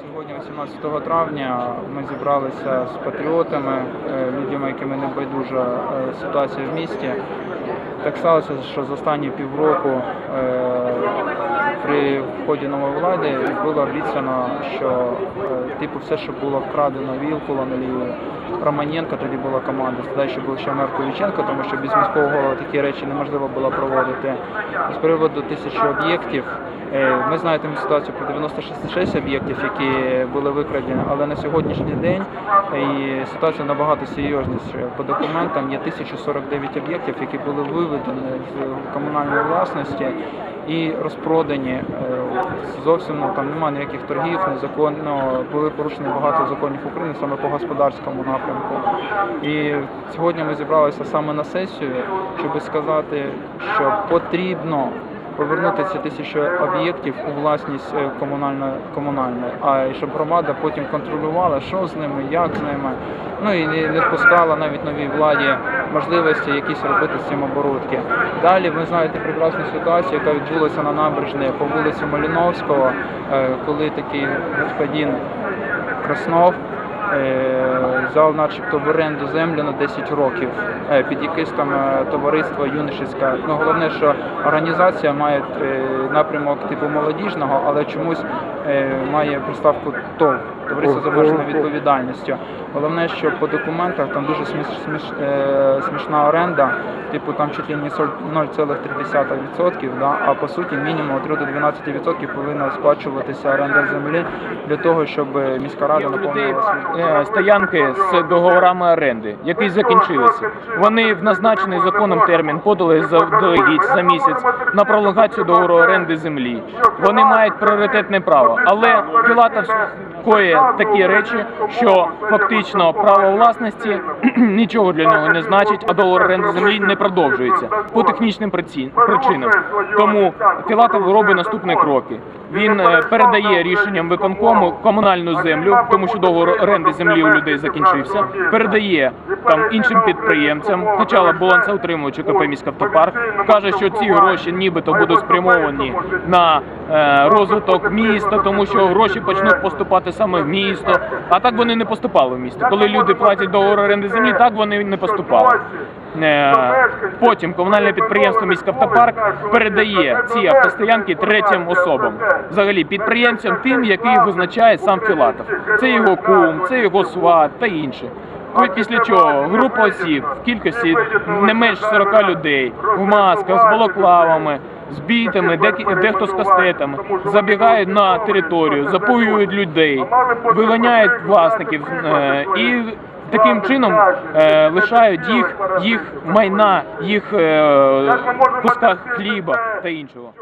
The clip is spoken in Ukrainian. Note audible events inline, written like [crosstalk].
Сьогодні, 18 травня, ми зібралися з патріотами, е, людьми, якими не байдужа е, ситуація в місті. Так сталося, що за останні півроку е, при вході нової влади було обіцяно, що е, типу все, що було вкрадено Вілкулом і Романенко, тоді була команда, тоді ще був ще мер Куліченко, тому що без міського голови такі речі неможливо було проводити. З приводу тисячі об'єктів. Е, Ми знаємо ситуацію про 96 об'єктів, які були викрадені, але на сьогоднішній день е, ситуація набагато серйозніша. По документам є 1049 об'єктів, які були виведені з комунальної власності і розпродані. Е, Зовсім ну, там немає ніяких торгів, незаконно були порушені багато законів України саме по господарському напрямку. І сьогодні ми зібралися саме на сесію, щоб сказати, що потрібно повернути ці тисячі об'єктів у власність е, комунальної комунальної, а і щоб громада потім контролювала, що з ними, як з ними. Ну і не, впускала навіть новій владі можливості якісь робити з цим оборудки. Далі ви знаєте прекрасну ситуацію, яка відбулася на набережні по вулиці Маліновського, е, коли такий господин Краснов взяв начебто в оренду землю на 10 років е, під якесь там е, товариство юношеське. Ну головне, що організація має е, напрямок типу молодіжного, але чомусь е, має приставку ТОВ, товариство з обмеженою відповідальністю. Головне, що по документах там дуже сміш, сміш, е, смішна оренда, типу там чуть ли не 0,3%, да, а по суті мінімум від 3 до 12% повинна сплачуватися оренда землі для того, щоб міська рада наповнила свій е, стоянки з договорами оренди, які закінчилися. Вони в назначений законом термін подали заздалегідь за місяць на пролонгацію договору оренди землі. Вони мають пріоритетне право, але Філатов коє такі речі, що фактично право власності [clears throat] нічого для нього не значить, а договор оренди землі не продовжується по технічним причинам. Тому Філатов робить наступні кроки. Він е, передає рішенням виконкому комунальну землю, тому що договор оренди землі у людей закінчився. Передає там іншим підприємцям. Спочатку балансоутримувачу КП «Міськавтопарк», каже, що ці гроші нібито будуть спрямовані на е, розвиток міста, тому що гроші почнуть поступати саме в місто. А так вони не поступали в місто. Коли люди платять договор оренди землі, так вони не поступали. Е, Потім комунальне підприємство «Міськавтопарк» передає ці автостоянки третім особам, взагалі підприємцям, тим, яких визначає сам Філатов. Це його кум, це його сват та інше. Після чого група осіб в кількості не менш 40 людей в масках з балаклавами, з бітами, дехто з кастетами забігають на територію, запуюють людей, виганяють власників е, і таким чином е, лишають їх, їх майна, їх е, куска хліба та іншого.